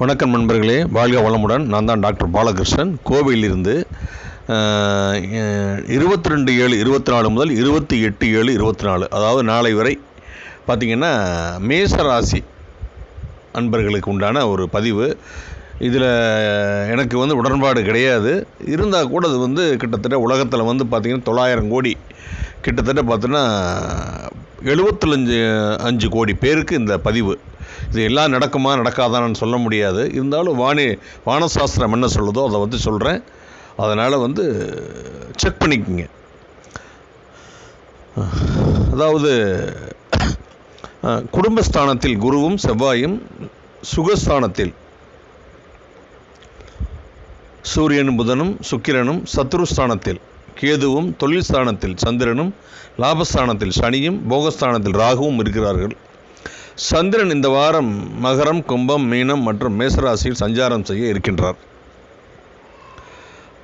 வணக்கம் நண்பர்களே. வாழ்க வளமுடன். நான் தான் டாக்டர் பாலகிருஷ்ணன். கோவையிலிருந்து இருபத்தி ரெண்டு ஏழு இருபத்தி நாலு முதல் இருபத்தி எட்டு ஏழு இருபத்தி நாலு அதாவது நாளை வரை பார்த்திங்கன்னா மேசராசி அன்பர்களுக்கு உண்டான ஒரு பதிவு. இதில் எனக்கு வந்து உடன்பாடு கிடையாது. இருந்தால் கூட அது வந்து கிட்டத்தட்ட உலகத்தில் வந்து பார்த்திங்கன்னா தொள்ளாயிரம் கோடி கிட்டத்தட்ட பார்த்தோன்னா எழுபத்தஞ்சு அஞ்சு கோடி பேருக்கு இந்த பதிவு. இது எல்லாம் நடக்குமா நடக்காதான்னு சொல்ல முடியாது. இருந்தாலும் வானி வானசாஸ்திரம் என்ன சொல்லுதோ அதை வந்து சொல்கிறேன் அதனால் வந்து செக் பண்ணிக்கோங்க. அதாவது குடும்பஸ்தானத்தில் குருவும் செவ்வாயும் சுகஸ்தானத்தில். சூரியனும் புதனும் சுக்கிரனும் சத்ருஸ்தானத்தில். கேதுவும் தொழில் ஸ்தானத்தில் சந்திரனும் லாபஸ்தானத்தில் சனியும் போகஸ்தானத்தில் ராகுவும் இருக்கிறார்கள். சந்திரன் இந்த வாரம் மகரம் கும்பம் மீனம் மற்றும் மேசராசியில் சஞ்சாரம் செய்ய இருக்கின்றார்.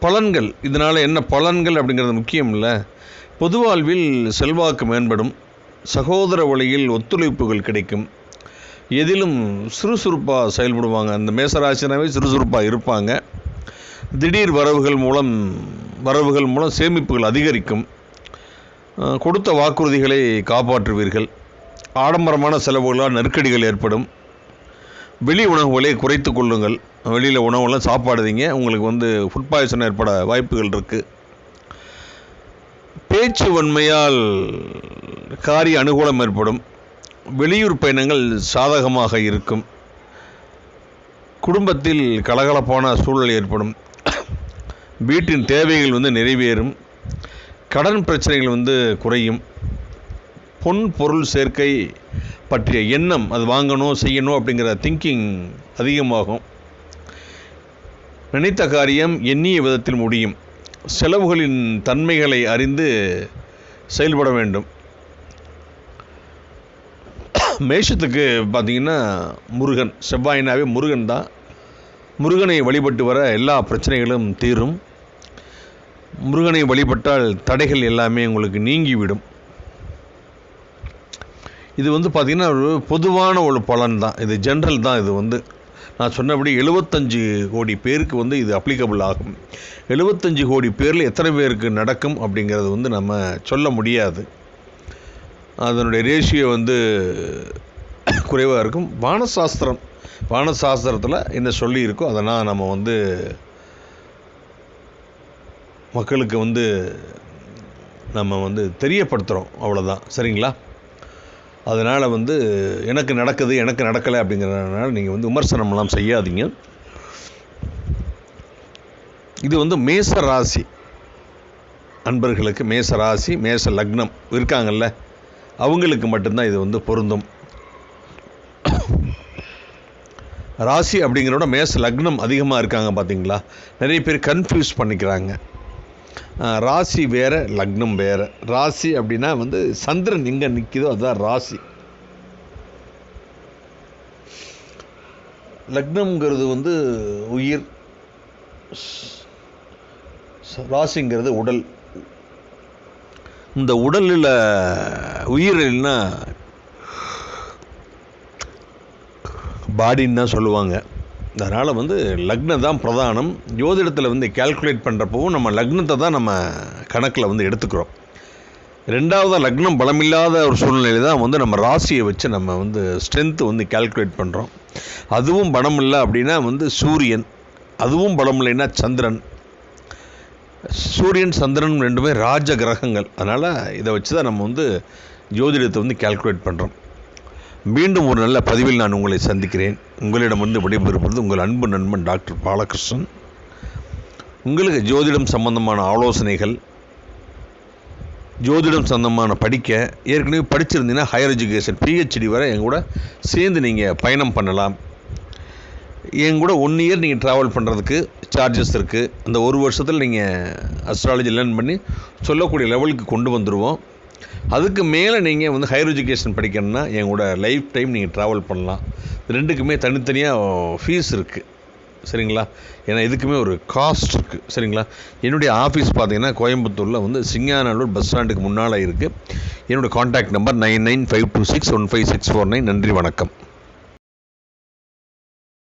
பலன்கள். இதனால் என்ன பலன்கள் அப்படிங்கிறது முக்கியம் இல்லை. பொது வாழ்வில் செல்வாக்கு மேம்படும். சகோதர வழியில் ஒத்துழைப்புகள் கிடைக்கும். எதிலும் சுறுசுறுப்பாக செயல்படுவாங்க. அந்த மேசராசினாவே சுறுசுறுப்பாக இருப்பாங்க. திடீர் வரவுகள் மூலம் வரவுகள் மூலம் சேமிப்புகள் அதிகரிக்கும். கொடுத்த வாக்குறுதிகளை காப்பாற்றுவீர்கள். ஆடம்பரமான செலவுகளால் நெருக்கடிகள் ஏற்படும். வெளி உணவுகளை குறைத்து கொள்ளுங்கள். வெளியில் உணவுலாம் சாப்பாடுதீங்க. உங்களுக்கு வந்து ஃபுட் பாய்சன் ஏற்பட வாய்ப்புகள் இருக்குது பேச்சு வன்மையால் காரிய அனுகூலம் ஏற்படும். வெளியூர் பயணங்கள் சாதகமாக இருக்கும். குடும்பத்தில் கலகலப்பான சூழல் ஏற்படும். வீட்டின் தேவைகள் வந்து நிறைவேறும். கடன் பிரச்சனைகள் வந்து குறையும். பொன் பொருள் சேர்க்கை பற்றிய எண்ணம் அது வாங்கணும் செய்யணும் அப்படிங்கிற திங்கிங் அதிகமாகும். நினைத்த காரியம் எண்ணிய விதத்தில் முடியும். செலவுகளின் தன்மைகளை அறிந்து செயல்பட வேண்டும். மேஷத்துக்கு பார்த்திங்கன்னா முருகன் செவ்வாயினாவே முருகன் தான். முருகனை வழிபட்டு வர எல்லா பிரச்சனைகளும் தீரும். முருகனை வழிபட்டால் தடைகள் எல்லாமே உங்களுக்கு நீங்கிவிடும். இது வந்து பார்த்திங்கன்னா ஒரு பொதுவான ஒரு பலன் தான். இது ஜென்ரல் தான் இது வந்து. நான் சொன்னபடி எழுபத்தஞ்சு கோடி பேருக்கு வந்து இது அப்ளிகபிள் ஆகும். எழுபத்தஞ்சு கோடி பேரில் எத்தனை பேருக்கு நடக்கும் அப்படிங்கிறது வந்து நம்ம சொல்ல முடியாது. அதனுடைய ரேஷியோ வந்து குறைவாக இருக்கும். வானசாஸ்திரம் வானசாஸ்திரத்தில் என்ன சொல்லியிருக்கோ அதெல்லாம் நம்ம வந்து மக்களுக்கு வந்து நம்ம வந்து தெரியப்படுத்துகிறோம் அவ்வளோதான் சரிங்களா? அதனால் வந்து எனக்கு நடக்குது எனக்கு நடக்கலை அப்படிங்கிறதுனால நீங்கள் வந்து விமர்சனம்லாம் செய்யாதீங்க. இது வந்து மேச ராசி. அன்பர்களுக்கு மேச ராசி மேச லக்னம் இருக்காங்கல்ல அவங்களுக்கு மட்டும்தான் இது வந்து பொருந்தும். ராசி அப்படிங்கிறோட மேச லக்னம் அதிகமாக இருக்காங்க பார்த்தீங்களா நிறைய பேர் கன்ஃபியூஸ் பண்ணிக்கிறாங்க. ராசி வேறு லக்னம் வேறு. ராசி அப்படின்னா வந்து சந்திரன் எங்கே நிற்கிதோ அதுதான் ராசி. லக்னம்ங்கிறது வந்து உயிர். ராசிங்கிறது உடல். இந்த உடலில் உயிரில்னா பாடின்னு தான் சொல்லுவாங்க. அதனால் வந்து லக்னம் தான் பிரதானம். ஜோதிடத்தில் வந்து கேல்குலேட் பண்ணுறப்பவும் நம்ம லக்னத்தை தான் நம்ம கணக்கில் வந்து எடுத்துக்கிறோம். ரெண்டாவது லக்னம் பலமில்லாத ஒரு சூழ்நிலை தான் வந்து நம்ம ராசியை வச்சு நம்ம வந்து ஸ்ட்ரென்த்து வந்து கேல்குலேட் பண்ணுறோம் அதுவும் பலம் இல்லை அப்படின்னா வந்து சூரியன். அதுவும் பலம் இல்லைன்னா சந்திரன். சூரியன் சந்திரன் ரெண்டுமே ராஜ கிரகங்கள். அதனால் இதை வச்சு தான் நம்ம வந்து ஜோதிடத்தை வந்து கேல்குலேட் பண்ணுறோம் மீண்டும் ஒரு நல்ல பதிவில் நான் உங்களை சந்திக்கிறேன். உங்களிடம் வந்து விடைபெறுவது உங்கள் அன்பு நண்பன் டாக்டர் பாலகிருஷ்ணன். உங்களுக்கு ஜோதிடம் சம்பந்தமான ஆலோசனைகள் ஜோதிடம் சம்பந்தமான படிக்க ஏற்கனவே படிச்சிருந்தீங்கன்னா ஹையர் எஜுகேஷன் பிஹெச்டி வரை என் கூட சேர்ந்து நீங்கள் பயணம் பண்ணலாம். என் கூட ஒன் இயர் நீங்கள் ட்ராவல் பண்ணுறதுக்கு சார்ஜஸ் இருக்குது அந்த ஒரு வருஷத்தில் நீங்கள் அஸ்ட்ராலஜி லேர்ன் பண்ணி சொல்லக்கூடிய லெவலுக்கு கொண்டு வந்துடுவோம் அதுக்கு மேலே நீங்கள் வந்து ஹையர் எஜுகேஷன் படிக்கணும்னா எங்களோட லைஃப் டைம் நீங்கள் ட்ராவல் பண்ணலாம். ரெண்டுக்குமே தனித்தனியாக ஃபீஸ் இருக்குது சரிங்களா? ஏன்னா இதுக்குமே ஒரு காஸ்ட் இருக்குது சரிங்களா? என்னுடைய ஆஃபீஸ் பார்த்தீங்கன்னா கோயம்புத்தூரில் வந்து சிங்காநல்லூர் பஸ் ஸ்டாண்டுக்கு முன்னால் இருக்குது என்னோடய contact number nine nine five two six one five six four nine நன்றி வணக்கம்.